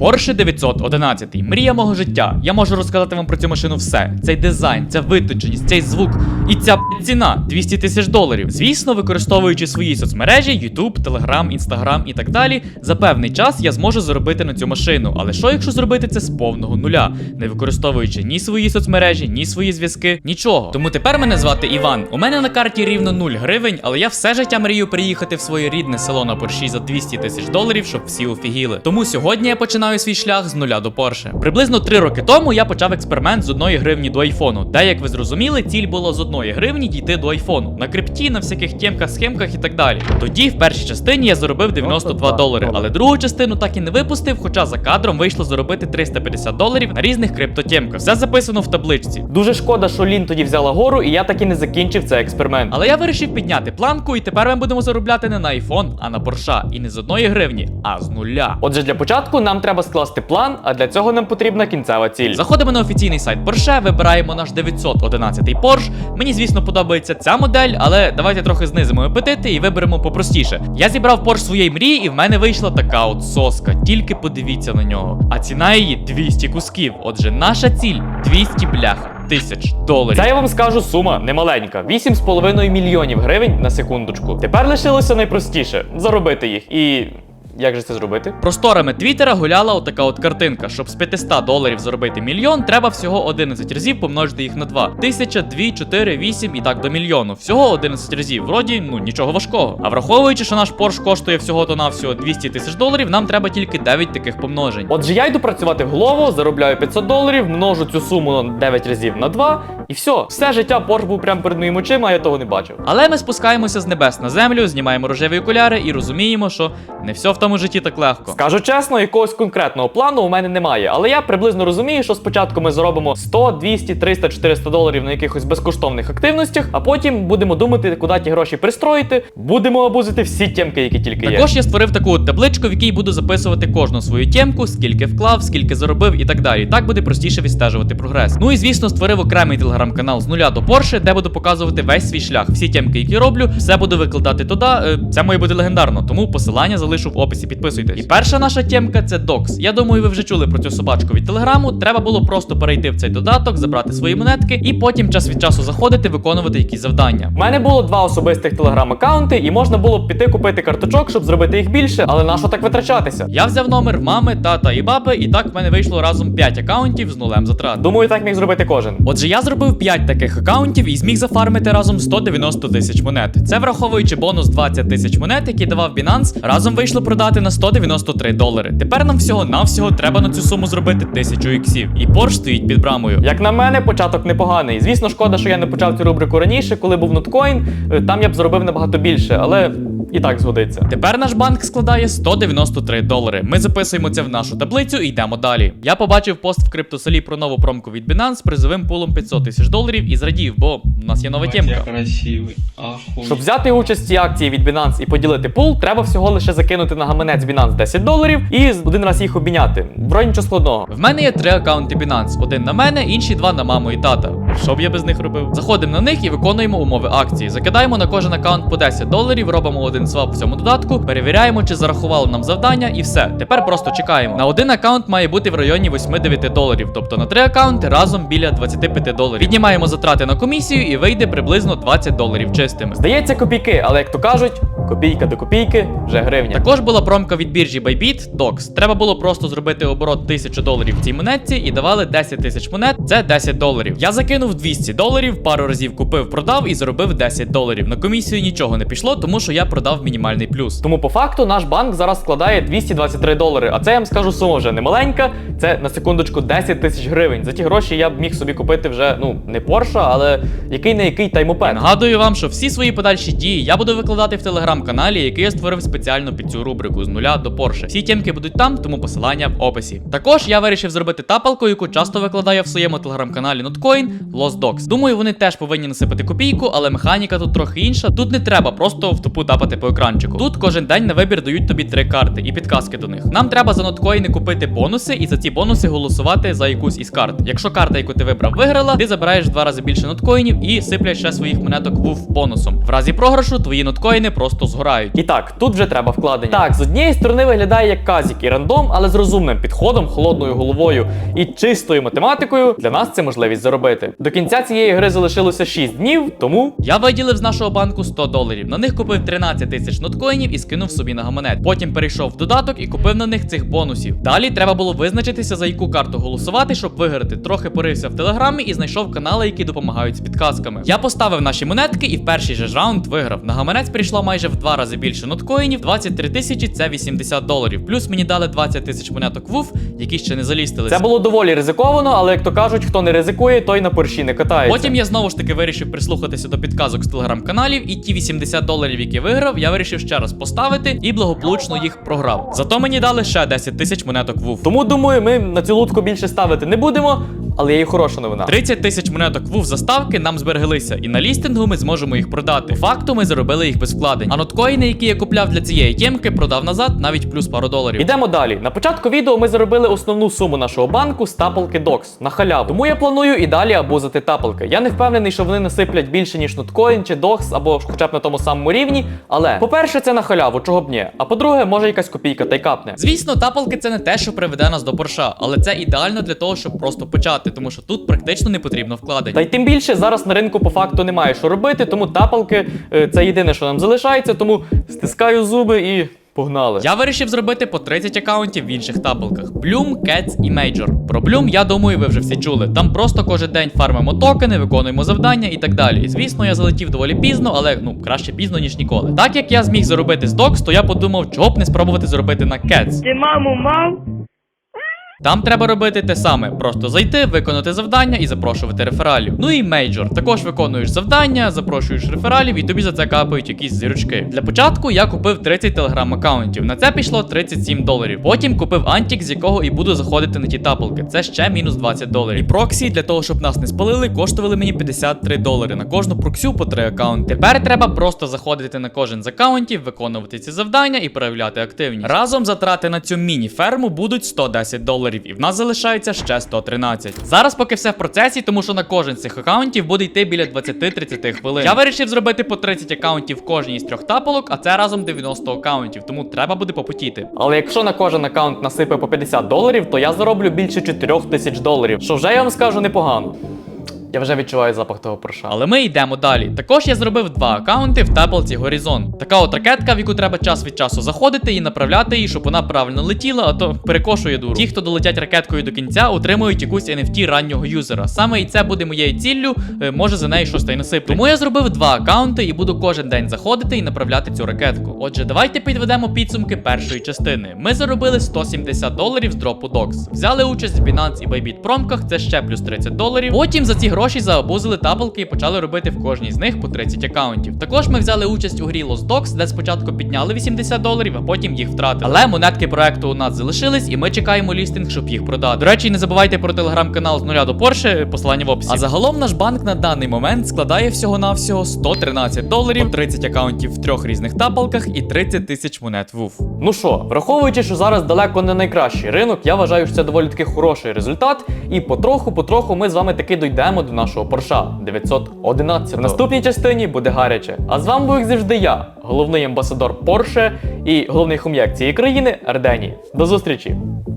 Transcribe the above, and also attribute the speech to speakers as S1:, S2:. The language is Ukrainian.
S1: Porsche 911. Мрія мого життя. Я можу розказати вам про цю машину все. Цей дизайн, ця виточеність, цей звук і ця ціна 200 тисяч доларів. Звісно, використовуючи свої соцмережі, YouTube, Telegram, Instagram і так далі, за певний час я зможу заробити на цю машину. Але що якщо зробити це з повного нуля, не використовуючи ні свої соцмережі, ні свої зв'язки, нічого. Тому тепер мене звати Іван. У мене на карті рівно 0 гривень, але я все життя мрію приїхати в своє рідне село на Порші за 200 тисяч доларів, щоб всі офігіли. Тому сьогодні я починаю свій шлях з нуля до Порше. Приблизно 3 роки тому я почав експеримент з 1 гривні до айфону. Де, як ви зрозуміли, ціль було з 1 гривні дійти до айфону. На крипті, на всяких темках, схемках і так далі. Тоді в першій частині я заробив 92 долари, але другу частину так і не випустив, хоча за кадром вийшло заробити 350 доларів на різних криптотемках. Все записано в табличці.
S2: Дуже шкода, що Лін тоді взяла гору, і я так і не закінчив цей експеримент.
S1: Але я вирішив підняти планку, і тепер ми будемо заробляти не на iPhone, а на Порша. І не з одної гривні, а з нуля.
S2: Отже, для початку нам треба скласти план, а для цього нам потрібна кінцева ціль.
S1: Заходимо на офіційний сайт Porsche, вибираємо наш 911 Porsche. Мені, звісно, подобається ця модель, але давайте трохи знизимо апетити і виберемо попростіше. Я зібрав Porsche своєї мрії, і в мене вийшла така от соска. Тільки подивіться на нього. А ціна її 200 кусків. Отже, наша ціль 200 бляха. Тисяч доларів.
S2: Це я вам скажу сума немаленька. 8,5 мільйонів гривень на секундочку. Тепер лишилося найпростіше заробити їх. І як же це зробити?
S1: Просторами Твіттера гуляла отака от картинка. Щоб з 500 доларів заробити мільйон, треба всього 11 разів помножити їх на 2. Тисяча, 2, 4, 8 і так до мільйону. Всього 11 разів. Вроді, ну нічого важкого. А враховуючи, що наш Porsche коштує всього то навсього 200 тисяч доларів, нам треба тільки 9 таких помножень.
S2: Отже, я йду працювати в голову, заробляю 500 доларів, множу цю суму на 9 разів на 2, і все. Все життя Порш був прямо перед моїми очима, а я того не бачив.
S1: Але ми спускаємося з небес на землю, знімаємо рожеві окуляри і розуміємо, що не все в тому житті так легко.
S2: Скажу чесно, якогось конкретного плану у мене немає, але я приблизно розумію, що спочатку ми заробимо 100, 200, 300, 400 доларів на якихось безкоштовних активностях, а потім будемо думати, куди ті гроші пристроїти. Будемо обузити всі тємки, які тільки є.
S1: Також я створив таку от табличку, в якій буду записувати кожну свою тємку, скільки вклав, скільки заробив і так далі. Так буде простіше відстежувати прогрес. Ну і звісно, створив окремий телеграм-канал з нуля до Порше, де буду показувати весь свій шлях. Всі тємки, які роблю, все буду викладати туди. Е, Це має бути легендарно, тому посилання залишу в описі. Підписуйтесь. І перша наша тємка це Докс. Я думаю, ви вже чули про цю собачку від телеграму. Треба було просто перейти в цей додаток, забрати свої монетки і потім час від часу заходити, виконувати якісь завдання.
S2: У мене було два особистих телеграм-аккаунти, і можна було б піти купити карточок, щоб зробити їх більше, але нащо так витрачатися?
S1: Я взяв номер мами, тата і баби, і так в мене вийшло разом 5 акаунтів з нулем затрат.
S2: Думаю, так міг зробити кожен.
S1: Отже, я зробив 5 таких акаунтів і зміг зафармити разом 190 тисяч монет. Це враховуючи бонус 20 тисяч монет, який давав Binance, разом вийшло продати на 193 долари. Тепер нам всього навсього треба на цю суму зробити 1000 іксів. І Porsche стоїть під брамою.
S2: Як на мене, початок непоганий. Звісно, шкода, що я не почав цю рубрику раніше, коли був ноткоін. Е, Там я б заробив набагато більше, але і так згодиться.
S1: Тепер наш банк складає 193 долари. Ми записуємо це в нашу таблицю і йдемо далі. Я побачив пост в криптоселі про нову промку від Binance з призовим пулом 500 тисяч доларів і зрадів, бо у нас є нова тємка.
S3: Ахуй.
S2: Щоб взяти участь в цій акції від Binance і поділити пул, треба всього лише закинути на гаманець Binance 10 доларів і один раз їх обміняти. Вроді нічого складного.
S1: В мене є три акаунти Binance. Один на мене, інші два на маму і тата. Що б я без них робив? Заходимо на них і виконуємо умови акції. Закидаємо на кожен акаунт по 10 доларів, робимо один свап в цьому додатку, перевіряємо, чи зарахували нам завдання, і все. Тепер просто чекаємо. На один акаунт має бути в районі 8-9 доларів, тобто на три акаунти разом біля 25 доларів. Піднімаємо затрати на комісію і вийде приблизно 20 доларів чистими.
S2: Здається, копійки, але як то кажуть, копійка до копійки вже гривня.
S1: Також була промка від біржі Bybit DOX. Треба було просто зробити оборот 1000 доларів в цій монетці і давали 10 тисяч монет. Це 10 доларів. Я закинув 200 доларів, пару разів купив, продав і заробив 10 доларів. На комісію нічого не пішло, тому що я продав мінімальний плюс.
S2: Тому по факту наш банк зараз складає 223 долари. А це я вам скажу сума вже не маленька. Це на секундочку 10 тисяч гривень. За ті гроші я б міг собі купити вже ну не Порша, але який не який таймопед.
S1: Нагадую вам, що всі свої подальші дії я буду викладати в телеграм-каналі, який я створив спеціально під цю рубрику з нуля до Порше. Всі тємки будуть там, тому посилання в описі. Також я вирішив зробити тапалку, яку часто викладаю в своєму телеграм-каналі Notcoin Lost Dogs. Думаю, вони теж повинні насипати копійку, але механіка тут трохи інша. Тут не треба просто в тупу тапати по екранчику. Тут кожен день на вибір дають тобі три карти і підказки до них. Нам треба за ноткоїни купити бонуси і за ці бонуси голосувати за якусь із карт. Якщо карта, яку ти вибрав, виграла, ти забираєш в два рази більше ноткоїнів і сиплять ще своїх монеток вув бонусом. В разі програшу твої ноткоїни просто згорають.
S2: І так, тут вже треба вкладення. Так, З однієї сторони виглядає як казік і рандом, але з розумним підходом, холодною головою і чистою математикою для нас це можливість заробити. До кінця цієї гри залишилося 6 днів, тому
S1: Я виділив з нашого банку 100 доларів. На них купив 13 тисяч ноткоїнів і скинув собі на гаманет. Потім перейшов в додаток і купив на них цих бонусів. Далі треба було визначитися, за яку карту голосувати, щоб виграти. Трохи порився в телеграмі і знайшов канали, які допомагають з підказками. Я поставив наші монетки і в перший же ж раунд виграв. На гаманець прийшло майже в два рази більше ноткоїнів. 23 тисячі це 80 доларів. Плюс мені дали 20 тисяч монеток ВУФ, які ще не залістилися.
S2: це було доволі ризиковано, але як то кажуть, хто не ризикує, той на порші не катається.
S1: Потім я знову ж таки вирішив прислухатися до підказок з телеграм-каналів, і ті 80 доларів, які виграв, я вирішив ще раз поставити і благополучно їх програв. Зато мені дали ще 10 тисяч монеток ВУФ.
S2: Тому думаю, ми на цю лутку більше ставити не будемо, але є і хороша новина.
S1: 30 тисяч монеток ВУФ заставки нам збереглися, і на лістингу ми зможемо їх продати. Факту ми заробили їх без вкладень. А ноткоїни, які я купляв для цієї тємки, продав назад навіть плюс пару доларів.
S2: Ідемо далі. На початку відео ми заробили основну суму нашого банку з тапалки DOX на халяву. Тому я планую і далі абузити тапалки. Я не впевнений, що вони насиплять більше, ніж ноткоін чи DOX, або хоча б на тому самому рівні. Але, по-перше, це на халяву, чого б ні. А по-друге, може якась копійка та й капне.
S1: Звісно, тапалки це не те, що приведе нас до Порша, але це ідеально для того, щоб просто почати, тому що тут практично не потрібно вкладень.
S2: Та й тим більше зараз на ринку по факту немає що робити, тому тапалки е, це єдине, що нам залишається, тому стискаю зуби і погнали.
S1: Я вирішив зробити по 30 акаунтів в інших тапалках: Bloom, Cats і Major. Про Bloom, я думаю, ви вже всі чули. Там просто кожен день фармимо токени, виконуємо завдання і так далі. Звісно, я залетів доволі пізно, але ну краще пізно, ніж ніколи. Так як я зміг заробити з Dox, то я подумав, чого б не спробувати зробити на Cats.
S3: Ти маму мав?
S1: Там треба робити те саме: просто зайти, виконати завдання і запрошувати рефералів. Ну і мейджор. Також виконуєш завдання, запрошуєш рефералів, і тобі за це капають якісь зірочки. Для початку я купив 30 телеграм-аккаунтів. На це пішло 37 доларів. Потім купив антік, з якого і буду заходити на ті тапалки. Це ще мінус 20 доларів. І проксі для того, щоб нас не спалили, коштували мені 53 долари. На кожну проксю по 3 аккаунти. Тепер треба просто заходити на кожен з аккаунтів, виконувати ці завдання і проявляти активність. Разом затрати на цю міні-ферму будуть 110 доларів, і в нас залишається ще 113. Зараз поки все в процесі, тому що на кожен з цих аккаунтів буде йти біля 20-30 хвилин. Я вирішив зробити по 30 аккаунтів кожній із трьох тапалок, а це разом 90 аккаунтів, тому треба буде попотіти.
S2: Але якщо на кожен аккаунт насипе по 50 доларів, то я зароблю більше 4 тисяч доларів, що вже я вам скажу непогано. Я вже відчуваю запах того проша.
S1: Але ми йдемо далі. Також я зробив два аккаунти в таблиці Горизон. Така от ракетка, в яку треба час від часу заходити і направляти її, щоб вона правильно летіла, а то перекошує дуру. Ті, хто долетять ракеткою до кінця, отримують якусь NFT раннього юзера. Саме і це буде моєю ціллю, е, може за неї щось та й насиплю. Тому я зробив два аккаунти і буду кожен день заходити і направляти цю ракетку. Отже, давайте підведемо підсумки першої частини. Ми заробили 170 доларів з дропу Dox. Взяли участь в Binance і Bybit промках, це ще плюс 30 доларів. Потім за ці гроші заобузили тапалки і почали робити в кожній з них по 30 аккаунтів. Також ми взяли участь у грі Lost Dogs, де спочатку підняли 80 доларів, а потім їх втратили. Але монетки проекту у нас залишились, і ми чекаємо лістинг, щоб їх продати. До речі, не забувайте про телеграм-канал з нуля до Порше, посилання в описі. А загалом наш банк на даний момент складає всього-навсього 113 доларів, 30 аккаунтів в трьох різних тапалках і 30 тисяч монет ВУФ.
S2: Ну що, враховуючи, що зараз далеко не найкращий ринок, я вважаю, що це доволі таки хороший результат. І потроху-потроху ми з вами таки дійдемо до нашого Порша 911. В наступній частині буде гаряче. А з вами був як завжди я, головний амбасадор Порше і головний хум'як цієї країни Ардені. До зустрічі!